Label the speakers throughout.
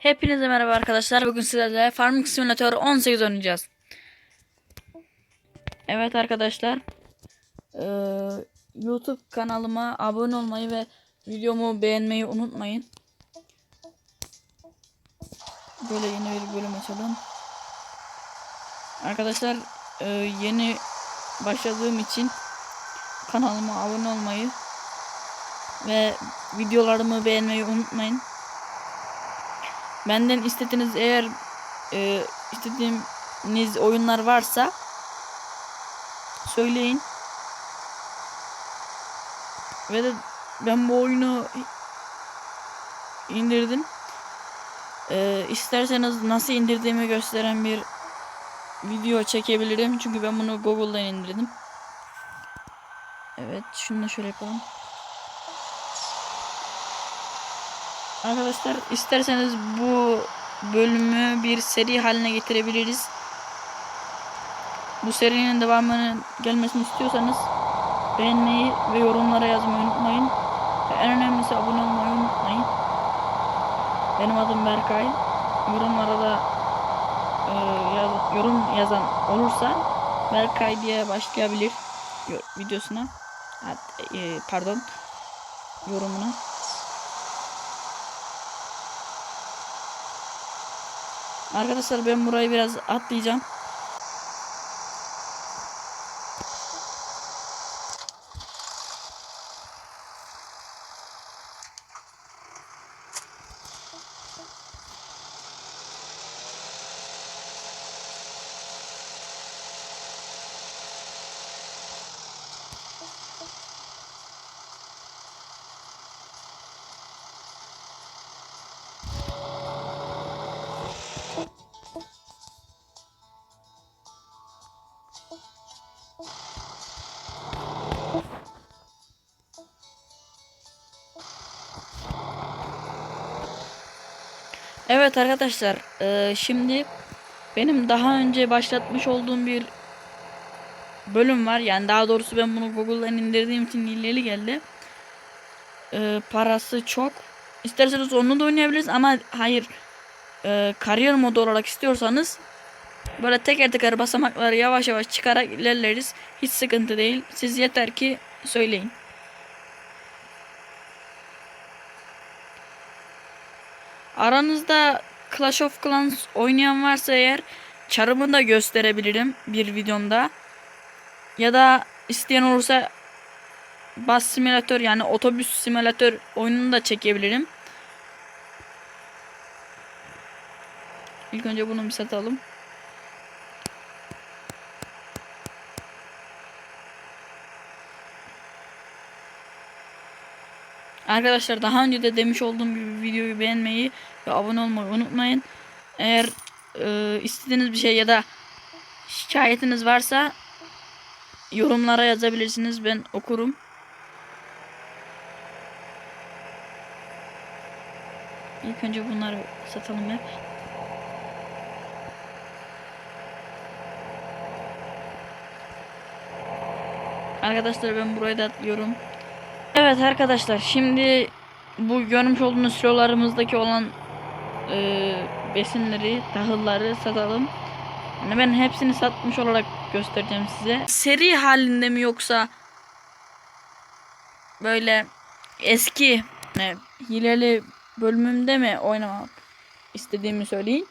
Speaker 1: Hepinize merhaba arkadaşlar. Bugün sizlerle Farming Simulator 18 oynayacağız. Evet arkadaşlar. eee, YouTube kanalıma abone olmayı ve videomu beğenmeyi unutmayın. Böyle yeni bir bölüm açalım. Arkadaşlar eee, yeni başladığım için kanalıma abone olmayı ve videolarımı beğenmeyi unutmayın. Benden istediğiniz eğer e, istediğiniz oyunlar varsa söyleyin. Ve de ben bu oyunu indirdim. E, isterseniz nasıl indirdiğimi gösteren bir video çekebilirim. Çünkü ben bunu Google'dan indirdim. Evet şunu da şöyle yapalım. Arkadaşlar isterseniz bu bölümü bir seri haline getirebiliriz. Bu serinin devamının gelmesini istiyorsanız beğenmeyi ve yorumlara yazmayı unutmayın. Ve en önemlisi abone olmayı unutmayın. Benim adım Berkay. Yorumlara da e, yaz- yorum yazan olursa Berkay diye başlayabilir videosuna. Hat- e, pardon yorumuna. Arkadaşlar ben burayı biraz atlayacağım. Evet arkadaşlar eee, şimdi benim daha önce başlatmış olduğum bir bölüm var. Yani daha doğrusu ben bunu Google'dan indirdiğim için hileli geldi. Eee, parası çok. İsterseniz onu da oynayabiliriz ama hayır eee, kariyer modu olarak istiyorsanız böyle teker teker basamakları yavaş yavaş çıkarak ilerleriz. Hiç sıkıntı değil. Siz yeter ki söyleyin. Aranızda Clash of Clans oynayan varsa eğer çarımı da gösterebilirim bir videomda. Ya da isteyen olursa bas simülatör yani otobüs simülatör oyununu da çekebilirim. İlk önce bunu bir satalım. Arkadaşlar daha önce de demiş olduğum gibi videoyu beğenmeyi ve abone olmayı unutmayın. Eğer e, istediğiniz bir şey ya da şikayetiniz varsa yorumlara yazabilirsiniz. Ben okurum. İlk önce bunları satalım hep. Arkadaşlar ben burayı da atlıyorum. Evet arkadaşlar şimdi bu görmüş olduğunuz silolarımızdaki olan e, besinleri, tahılları satalım. Yani ben hepsini satmış olarak göstereceğim size. Seri halinde mi yoksa böyle eski ne, hileli bölümümde mi oynamak istediğimi söyleyin.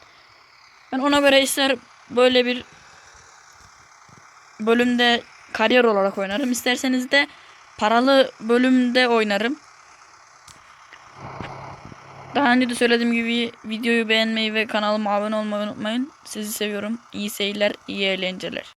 Speaker 1: Ben ona göre ister böyle bir bölümde kariyer olarak oynarım. İsterseniz de paralı bölümde oynarım. Daha önce de söylediğim gibi videoyu beğenmeyi ve kanalıma abone olmayı unutmayın. Sizi seviyorum. İyi seyirler, iyi eğlenceler.